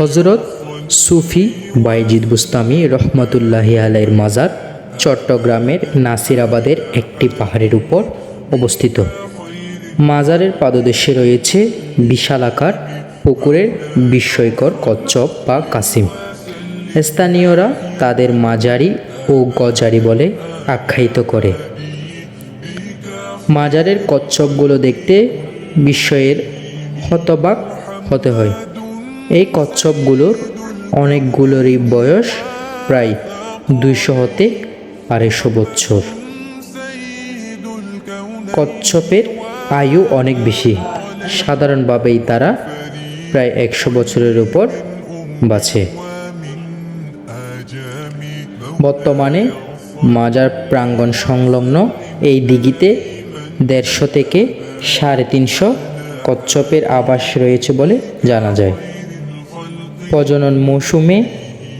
হজরত সুফি বাইজিদ বুস্তামি রহমতুল্লাহি আলাইয়ের মাজার চট্টগ্রামের নাসিরাবাদের একটি পাহাড়ের উপর অবস্থিত। মাজারের পাদদেশে রয়েছে বিশালাকার পুকুরের বিস্ময়কর কচ্ছপ বা কাসিম। স্থানীয়রা তাদের মাজারি ও গজারি বলে আখ্যায়িত করে। মাজারের কচ্ছপগুলো দেখতে বিস্ময়ের হতবাক হতে হয়। এই কচ্ছপগুলোর অনেকগুলোরই বয়স প্রায় দুইশো হতে আড়াইশো বছর কচ্ছপের আয়ু অনেক বেশি। সাধারণভাবেই তারা প্রায় একশো বছরের উপর বাঁচে। বর্তমানে মাজার প্রাঙ্গণ সংলগ্ন এই দিঘিতে দেড়শো থেকে সাড়ে তিনশো কচ্ছপের আবাস রয়েছে বলে জানা যায়। প্রজনন মৌসুমে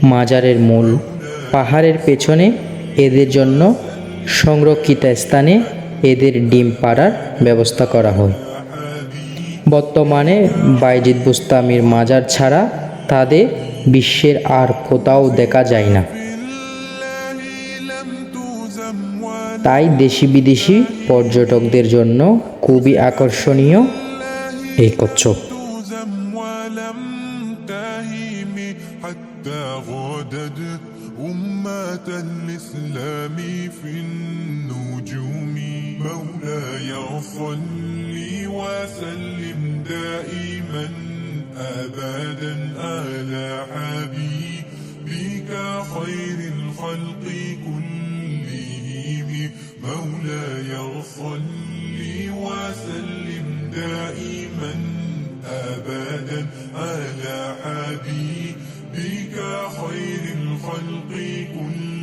মাজারের মূল পাহাড়ের পেছনে এদের জন্য সংরক্ষিত স্থানে এদের ডিম পাড়ার ব্যবস্থা করা হয়। বর্তমানে বাইজিৎ বুস্তামির মাজার ছাড়া তাদের বিশ্বের আর কোথাও দেখা যায় না। তাই দেশি বিদেশি পর্যটকদের জন্য খুবই আকর্ষণীয় এই কচ্ছপ। حتى غادت أمة الإسلام في النجوم. مولاي صل وسلم دائما أبدا على حبيبك خير الخلق كلهم. مولاي صل وسلم دائما أبدا على حبيبك خير الخلق كلهم.